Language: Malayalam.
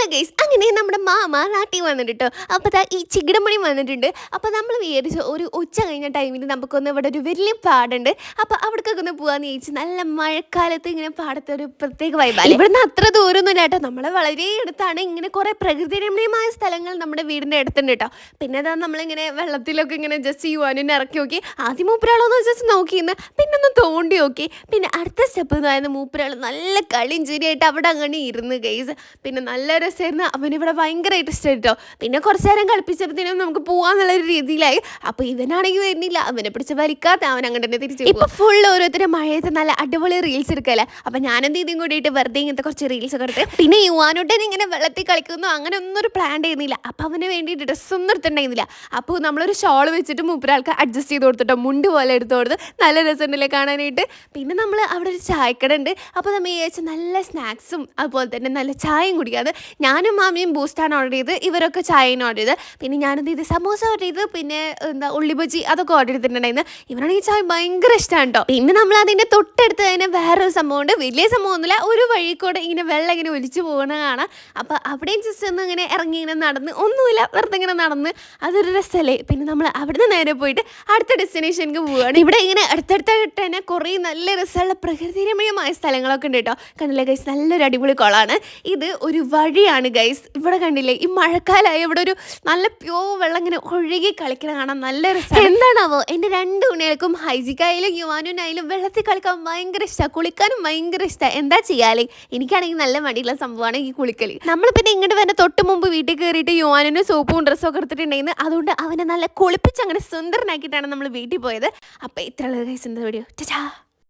ഹലോ ഗൈസ് അങ്ങനെ നമ്മുടെ മാമ നാട്ടിൽ വന്നിട്ട് അപ്പോൾ ദാ ഈ ചികിടമണി വന്നിട്ടുണ്ട്. അപ്പോൾ നമ്മൾ വിചാരിച്ചു ഒരു ഉച്ച കഴിഞ്ഞ ടൈമിൽ നമുക്കൊന്ന് ഇവിടെ ഒരു വലിയ പാടുണ്ട്. അപ്പോൾ അവിടേക്കൊക്കെ ഒന്ന് പോകാമെന്ന് ചോദിച്ചു നല്ല മഴക്കാലത്ത് ഇങ്ങനെ പാടത്തെ ഒരു പ്രത്യേക വൈബാണ് ഇവിടുന്ന് അത്ര ദൂരമൊന്നുമില്ല കേട്ടോ. നമ്മളെ വളരെ അടുത്താണ്. ഇങ്ങനെ കുറേ പ്രകൃതിരമണീയമായ സ്ഥലങ്ങൾ നമ്മുടെ വീടിന്റെ അടുത്തുണ്ട് കേട്ടോ. പിന്നെ അതാ നമ്മളിങ്ങനെ വെള്ളത്തിലൊക്കെ ഇങ്ങനെ ജസ്റ്റ് ചെയ്യുവാനും ഇറക്കി നോക്കി. ആദ്യം മൂപ്പരാളൊന്ന് ജസ്റ്റ് നോക്കിയിരുന്നു പിന്നെ ഒന്ന് തോണ്ടി നോക്കി. പിന്നെ അടുത്ത സ്റ്റെപ്പ് എന്ന് മൂപ്പരാൾ നല്ല കളിയും അവിടെ അങ്ങനെ ഇരുന്ന് ഗൈസ് പിന്നെ നല്ല രസമായിരുന്നു അവനിവിടെ ഭയങ്കരമായിട്ട് കേട്ടോ പിന്നെ കുറച്ച് നേരം കളിപ്പിച്ചപ്പോഴത്തേനും നമുക്ക് പോകാന്നുള്ളൊരു രീതിയിലായി. അപ്പോൾ ഇവനാണെങ്കിൽ വരുന്നില്ല. അവനെ പിടിച്ച് വലിക്കാത്ത അവൻ അങ്ങനെ തന്നെ തിരിച്ചു ഇപ്പൊ ഫുൾ ഓരോരുത്തരെ മഴയത്ത് നല്ല അടിപൊളി റീൽസ് എടുക്കല്ലേ? അപ്പൊ ഞാനെന്ത് ഇതും കൂടിയിട്ട് വെറുതെ ഇങ്ങനത്തെ കുറച്ച് റീൽസ് ഒക്കെ എടുത്ത് പിന്നെ യുവാനോട്ടൻ ഇങ്ങനെ വെള്ളത്തിൽ കളിക്കുന്നു. അങ്ങനെ ഒന്നും ഒരു പ്ലാൻ ചെയ്യുന്നില്ല. അപ്പൊ അവന് വേണ്ടി ഡ്രസ്സൊന്നും എടുത്തിട്ടുണ്ടായിരുന്നില്ല. അപ്പോൾ നമ്മളൊരു ഷോൾ വെച്ചിട്ട് മൂപ്പരാൾക്ക് അഡ്ജസ്റ്റ് ചെയ്ത് കൊടുത്തിട്ടോ. മുണ്ട് പോലെ എടുത്ത് കൊടുത്ത് നല്ല രസമുണ്ടല്ലേ കാണാനായിട്ട്. പിന്നെ നമ്മൾ അവിടെ ഒരു ചായക്കട ഉണ്ട്. അപ്പോൾ നമ്മൾ വിചാരിച്ച നല്ല സ്നാക്സും അതുപോലെ തന്നെ നല്ല ചായയും കുടിക്കാതെ ഞാനും മാമിയും ബൂസ്റ്റാണ് ഓർഡർ ചെയ്ത് ഇവരൊക്കെ ചായയാണ് ഓർഡർ ചെയ്ത്. പിന്നെ ഞാനെന്ത് ചെയ്ത്? സമോസ ഓർഡർ ചെയ്ത് പിന്നെ എന്താ ഉള്ളിബജി അതൊക്കെ ഓർഡർ ചെയ്തിട്ടുണ്ടായിരുന്നു. ഈ ചായ ഭയങ്കര ഇഷ്ടമാണ് കേട്ടോ പിന്നെ നമ്മൾ അതിന്റെ തൊട്ടടുത്ത് തന്നെ വേറൊരു സംഭവമുണ്ട്. വലിയ സംഭവമൊന്നുമില്ല. ഒരു വഴി കൂടെ ഇങ്ങനെ വെള്ളം ഇങ്ങനെ ഒലിച്ചു പോകുന്ന കാണാം. അപ്പോൾ അവിടെയും ജസ്റ്റ് ഒന്ന് ഇങ്ങനെ ഇറങ്ങി ഇങ്ങനെ നടന്ന് ഒന്നുമില്ല വെറുതെ ഇങ്ങനെ നടന്ന് അതൊരു രസമല്ലേ പിന്നെ നമ്മൾ അവിടുന്ന് നേരെ പോയിട്ട് അടുത്ത ഡെസ്റ്റിനേഷനിലേക്ക് പോവുകയാണ്. ഇവിടെ ഇങ്ങനെ അടുത്തടുത്തായിട്ട് തന്നെ കുറേ നല്ല രസമുള്ള പ്രകൃതിരമയമായ സ്ഥലങ്ങളൊക്കെ ഉണ്ട് കേട്ടോ കണ്ടില്ലേ കഴിച്ച് നല്ലൊരു അടിപൊളി കുളമാണ്. ഇത് ഒരു വഴിയാണ് ഗൈസ് ഇവിടെ കണ്ടില്ലേ ഈ മഴക്കാലമായി ഇവിടെ ഒരു നല്ല പ്യോ വെള്ളം ഇങ്ങനെ ഒഴുകി കളിക്കണ കാണാൻ നല്ല രസം എന്താണാവോ? എന്റെ രണ്ട് ഉണ്ണികൾക്കും ഹൈജിക്കായാലും യുവാനുനായാലും വെള്ളത്തിൽ കളിക്കാൻ ഭയങ്കര ഇഷ്ടമാണ് കുളിക്കാനും ഭയങ്കര ഇഷ്ടമാണ് എന്താ ചെയ്യാലേ? എനിക്കാണെങ്കിൽ നല്ല മടിയുള്ള സംഭവമാണ് ഈ കുളിക്കൽ നമ്മൾ പിന്നെ ഇങ്ങോട്ട് വരുന്ന തൊട്ട് മുമ്പ് വീട്ടിൽ കയറിയിട്ട് യുവാനിന് സോപ്പും ഡ്രസ്സും ഒക്കെ എടുത്തിട്ടുണ്ടായിരുന്നു. അതുകൊണ്ട് അവനെ നല്ല കുളിപ്പിച്ച് അങ്ങനെ സുന്ദരനാക്കിയിട്ടാണ് നമ്മൾ വീട്ടിൽ പോയത്. അപ്പോൾ ഇത്രയുള്ള ഗൈസ് എന്താ വീഡിയോ ചാ